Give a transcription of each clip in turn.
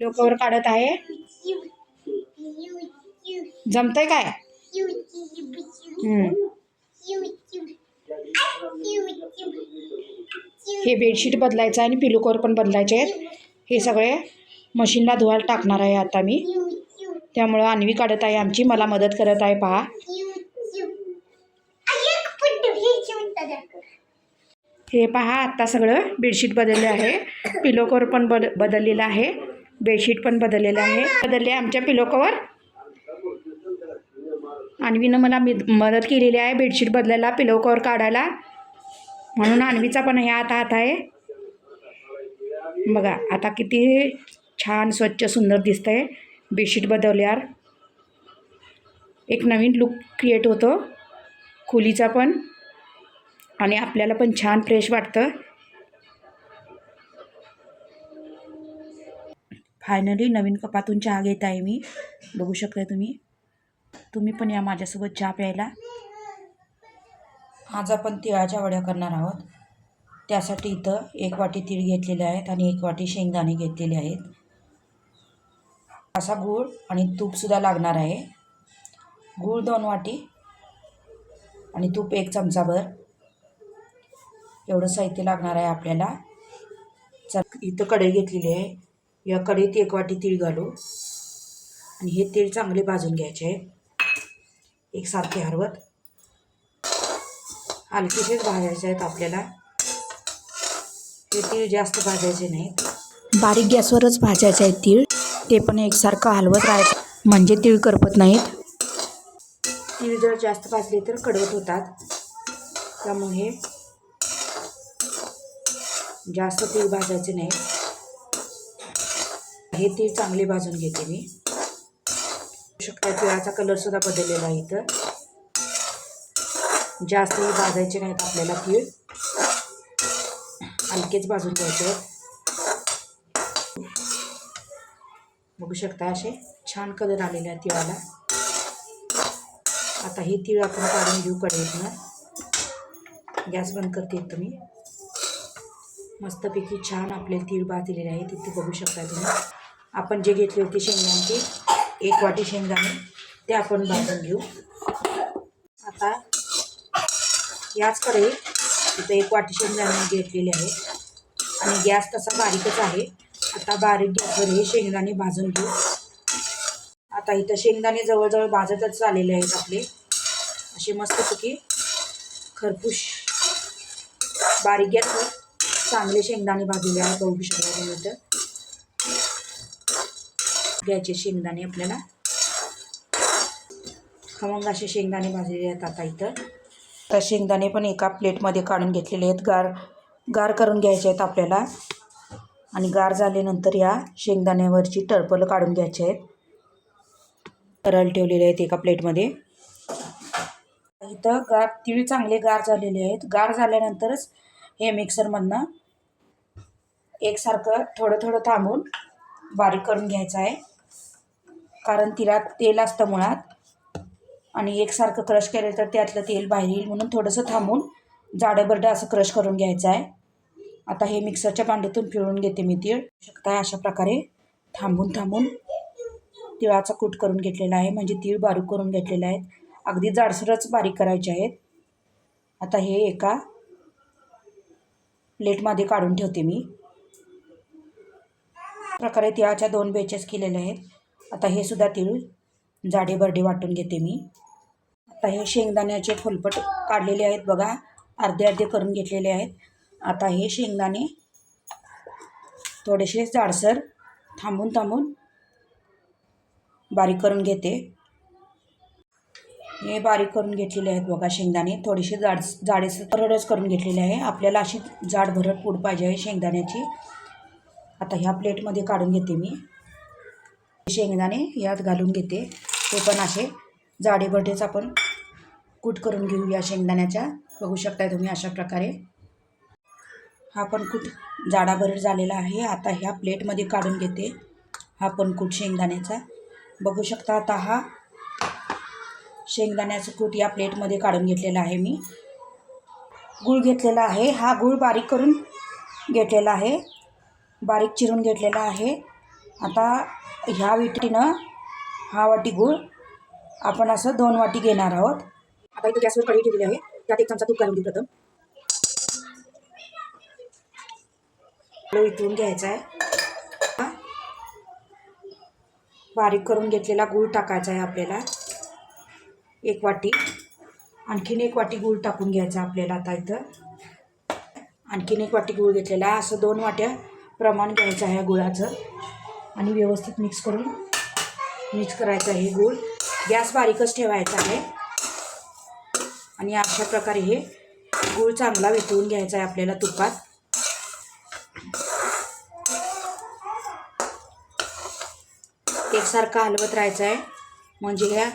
डोक्यावर काढत आहे. जमतय काय? हे बेडशीट बदलायचं आहे आणि पिलू कवर पण बदलायचे आहेत. हे सगळे मशीनला धुवायला टाकणार आहे आता मी. त्यामुळं आणवी काढत आहे आमची. मला मदत करत आहे पहा. हे पहा आत्ता सगळं बेडशीट बदललं आहे. पिलो कवर पण बद बदललेलं आहे. बेडशीट पण बदललेलं आहे. बदलले आमच्या पिलो कवर अन्वीनं मला मी मदत केलेली आहे बेडशीट बदलायला पिलो कवर काढायला. म्हणून आणवीचा पण हे आता हात आहे. बघा आता किती छान स्वच्छ सुंदर दिसतंय बेडशीट बदलल्यावर. एक नवीन लुक क्रिएट होतो. खोलीचा पण. आणि आपल्याला पण छान फ्रेश वाटतं. फायनली नवीन कपातून चहा घेत आहे मी. बघू शकता तुम्ही. तुम्ही पण या माझ्यासोबत चहा प्यायला. आज आपण तिळाच्या वड्या करणार आहोत. त्यासाठी इथं एक वाटी तीळ घेतलेले आहेत आणि एक वाटी शेंगदाणे घेतलेले आहेत. असा गूळ आणि तूपसुद्धा लागणार आहे. गूळ दोन वाटी आणि तूप एक चमचाभर. एवढं साहित्य लागणार आहे आपल्याला. चल इथं कढई घेतलेली आहे. या कढईत एक वाटी तीळ घालू. आणि हे तीळ चांगले भाजून घ्यायचे. आहे एकसारखे हरवत. हलकेसेच भाजायचे आहेत आपल्याला. हे तीळ जास्त भाजायचे नाहीत. बारीक गॅसवरच भाजायचे आहेत तीळ. ते पण एकसारखं हलवत राहायचं. म्हणजे तीळ करपत नाहीत. तीळ जर जास्त भाजले तर कडवत होतात. त्यामुळे जास्त तीळ भाजायचे नाही. हे तीळ चांगले भाजून घेते मी. शकता तिळाचा कलर सुद्धा बदललेला आहे इथं. जास्तही भाजायचे नाहीत आपल्याला तीळ. हलकेच भाजून घ्यायचे आहेत. बघू शकता असे छान कलर आलेले आहे तिळाला. आता ही तीळ आपण काढून घेऊ कढईतनं. गॅस बंद करते तुम्ही मस्तपैकी छान आपले तीळ भाजलेले आहे. तिथे बघू शकता तुम्ही. आपण जे घेतले होते शेंगदाणे एक वाटी शेंगदाणे ते आपण भाजून घेऊ. आता याच कढईत इथं एक वाटी शेंगदाणे घेतलेले आहे. आणि गॅस तसा बारीकच आहे. आता बारीक गॅसवर हे शेंगदाणे भाजून घेऊ. आता इथं शेंगदाणे जवळजवळ भाजतच आलेले आहेत आपले. असे मस्तपैकी खरपूस बारीक गॅसवर चांगले शेंगदाणे भाजलेले आहेत बघू शकता तुम्ही तर घ्यायचे शेंगदाणे आपल्याला. खमंग असे शेंगदाणे भाजलेले आहेत आता इथं. तर शेंगदाणे पण एका प्लेटमध्ये काढून घेतलेले आहेत. गार गार करून घ्यायचे आहेत आपल्याला. आणि गार झाल्यानंतर या शेंगदाण्यावरची टरपलं काढून घ्यायचे आहेत. तरल ठेवलेले आहेत एका प्लेटमध्ये. इथं गार तीळ चांगले गार झालेले आहेत. गार झाल्यानंतरच हे मिक्सरमधनं एकसारखं थोडं थोडं थांबून बारीक करून घ्यायचं आहे. कारण तिला तेल असतं मुळात. आणि एकसारखं क्रश केलं तर त्यातलं तेल बाहेर येईल म्हणून थोडंसं थांबून जाडं बरडं असं क्रश करून घ्यायचं आहे. आता हे मिक्सरच्या भांड्यातून पिळून घेते मी तीळ. शकता अशा प्रकारे थांबून थांबून तिळाचा कूट करून घेतलेला आहे. म्हणजे तीळ बारीक करून घेतलेले आहेत अगदी जाडसरच बारीक करायचे आहेत. आता हे एका प्लेटमध्ये काढून ठेवते मी. प्रकारे तिळाच्या दोन बेचेस केलेले आहेत. आता हे सुद्धा तिळ जाडे बर्डे वाटून घेते मी. आता हे शेंगदाण्याचे फुलपट काढलेले आहेत बघा. अर्धे अर्धे करून घेतलेले आहेत. आता हे शेंगदाणे थोडेसे जाडसर थांबून थांबून बारीक करून घेते. हे बारीक करून घेतलेले आहेत बघा शेंगदाणे. थोडेसे जाड जाडेस भरडच करून घेतलेले आहे. आपल्याला अशी जाड भरड पूड पाहिजे आहे शेंगदाण्याची. आता ह्या प्लेटमध्ये काढून घेते मी. शेंगदाणे यात घालून घेते. ते पण असे जाडे भरडेच आपण कूट करून घेऊ या शेंगदाण्याच्या. बघू शकताय तुम्ही अशा प्रकारे. हा पण कूट जाडाभरड झालेला आहे. आता ह्या प्लेटमध्ये काढून घेते. हा पण कूट शेंगदाण्याचा. बघू शकता आता हा शेंगदाण्याचं कूट या प्लेटमध्ये काढून घेतलेलं आहे मी. गूळ घेतलेला आहे. हा गूळ बारीक करून घेतलेला आहे. बारीक चिरून घेतलेला आहे. आता ह्या विटीनं हा वाटी गूळ आपण असं दोन वाटी घेणार आहोत. आता इथे गॅसवर कढी ठेवलेली आहे. त्यात एक चमचा तूप घालून घेऊ प्रथम. इथून घ्यायचा आहे. बारीक करून घेतलेला गूळ टाकायचा आहे आपल्याला. एक वाटी. आणखीन एक वाटी गूळ टाकून घ्यायचा आपल्याला आता इथं. आणखीन एक वाटी गूळ घेतलेला आहे. असं दोन वाट्या प्रमाण घ्यायचं आहे गुळाचं. आणि व्यवस्थित मिक्स करून मिक्स करायचं आहे गूळ. गॅस बारीकच ठेवायचा आहे. आणि अशा प्रकारे हे गूळ चांगला वितळून घ्यायचा आहे आपल्याला तुपात. एकसारखा हलवत राहायचं आहे. म्हणजे ह्या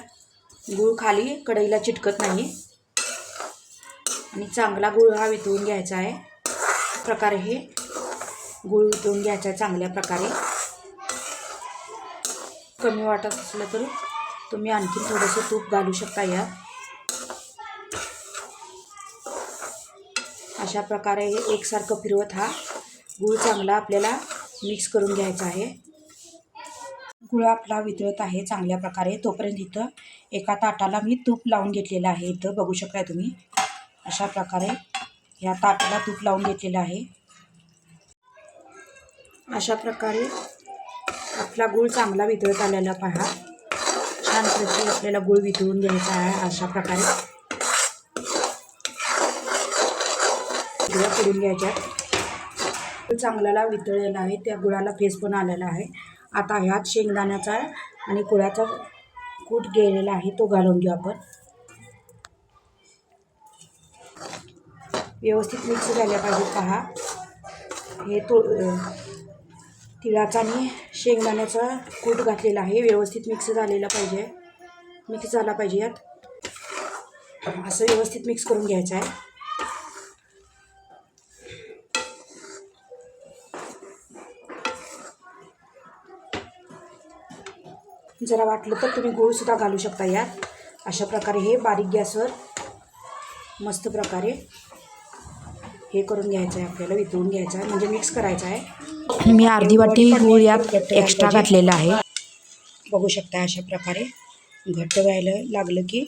गूळ खाली कढईला चिटकत नाही. आणि चांगला गूळ हा वितळून घ्यायचा आहे. प्रकारे हे गूळ वितळून घ्यायचा आहे चांगल्या प्रकारे. कमी वाटत असलं तर तुम्ही आणखी थोडंसं तूप घालू शकता यात. अशा प्रकारे हे एकसारखं फिरवत हा गूळ चांगला आपल्याला मिक्स करून घ्यायचा आहे. गुळ आपला वितळत आहे चांगल्या प्रकारे तोपर्यंत इथं एका ताटाला मी तूप लावून घेतलेलं आहे. इथं बघू शकता तुम्ही. अशा प्रकारे या ताटाला तूप लावून घेतलेलं आहे. अशा प्रकारे आपला गूळ चांगला वितळत आलेला पहा. छान प्रकारे आपल्याला गूळ वितळून घ्यायचा आहे अशा प्रकारे. गुळ्या घ्यायच्या. घ्यायच्यात चांगल्याला वितळलेला आहे. त्या गुळाला फेस पण आलेला आहे. आता ह्यात शेंगदाण्याचा आणि कुळ्याचा कूट गेलेला आहे तो घालून घेऊ आपण. व्यवस्थित मिक्स झाल्या पाहिजे पहा. हे तो तिळाचा आणि शेंगदाण्याचा कूट घातलेला आहे व्यवस्थित मिक्स झालेला पाहिजे. मिक्स झाला पाहिजे यात. असं व्यवस्थित मिक्स करून घ्यायचं आहे. जरा वाटलं तर तुम्ही गूळसुद्धा घालू शकता यात. अशा प्रकारे हे बारीक गॅसवर मस्त प्रकारे हे करून घ्यायचं आहे आपल्याला वितळून घ्यायचं आहे. म्हणजे मिक्स करायचं आहे. मी अर्धी वाटी गूळ यात एक्स्ट्रा घातलेला आहे. बघू शकता अशा प्रकारे घट्ट व्हायला लागलं की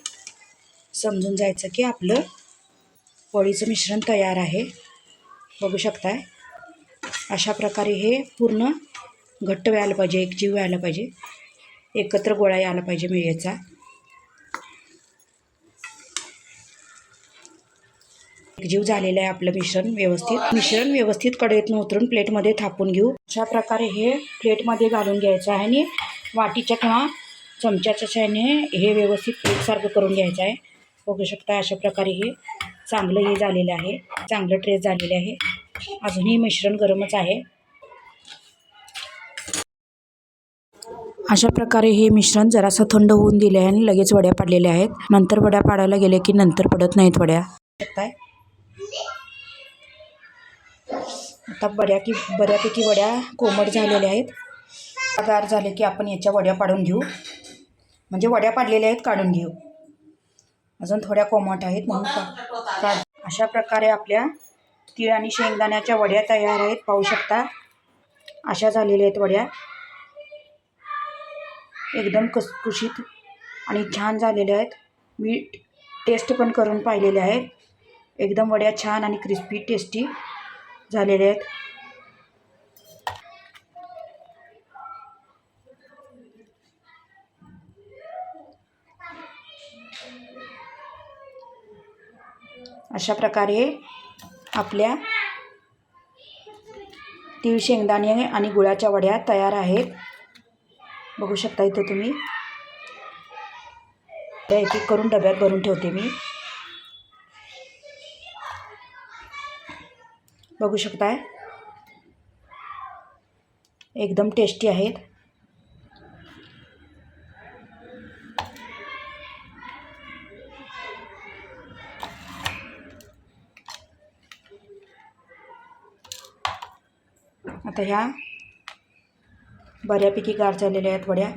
समजून जायचं की आपलं पोळीचं मिश्रण तयार आहे. बघू शकताय अशा प्रकारे हे पूर्ण घट्ट व्हायला पाहिजे एकजीव व्हायला पाहिजे. एकत्र गोळा यायला पाहिजे मिळेचा जीव झालेलं आहे आपलं मिश्रण व्यवस्थित. मिश्रण व्यवस्थित कढईतून उतरून प्लेटमध्ये थापून घेऊ. अशा प्रकारे हे प्लेटमध्ये घालून घ्यायचं आहे आणि वाटीच्या किंवा चमच्याच्या साहाय्याने हे व्यवस्थित एकसारखं करून घ्यायचं आहे. बघू शकता अशा प्रकारे हे चांगलं हे झालेलं आहे. चांगलं ट्रेस झालेलं आहे. अजूनही मिश्रण गरमच आहे. अशा प्रकारे हे मिश्रण जरासं थंड होऊन दिले आहे आणि लगेच वड्या पाडलेल्या आहेत. नंतर वड्या पाडायला गेले की नंतर पडत नाहीत वड्या. आता बऱ्या की बऱ्यापैकी वड्या कोमट झालेल्या आहेत. गार झाले की आपण याच्या वड्या पाडून घेऊ. म्हणजे वड्या पाडलेल्या आहेत काढून घेऊ. अजून थोड्या कोमट आहेत म्हणून काढ. अशा प्रकारे आपल्या तीळ आणि शेंगदाण्याच्या वड्या तयार आहेत पाहू शकता. अशा झालेल्या आहेत वड्या. एकदम कसकुशीत आणि छान झालेल्या आहेत. मी टेस्ट पण करून पाहिलेले आहेत. एकदम वड्या छान आणि क्रिस्पी टेस्टी झालेल्या आहेत. अशा प्रकारे आपल्या तीळ शेंगदाणे आणि गुळाच्या वड्या तयार आहेत. बघू शकता इथं तुम्ही. त्या एक एक करून डब्यात भरून ठेवते मी. बघू शकताय? एकदम टेस्टी आहेत. आता ह्या बऱ्यापैकी गार झालेल्या आहेत वड्या.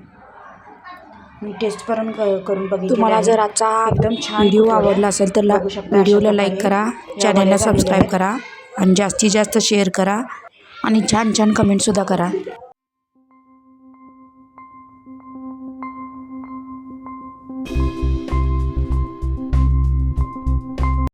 मी टेस्ट पण क- करून बघितली तुम्हाला जर आजचा एकदम छान व्हिडिओ आवडला असेल तर व्हिडिओला लाईक करा चॅनलला सबस्क्राईब. करा आणि जास्तीत जास्त शेअर करा आणि छान छान कमेंटसुद्धा करा.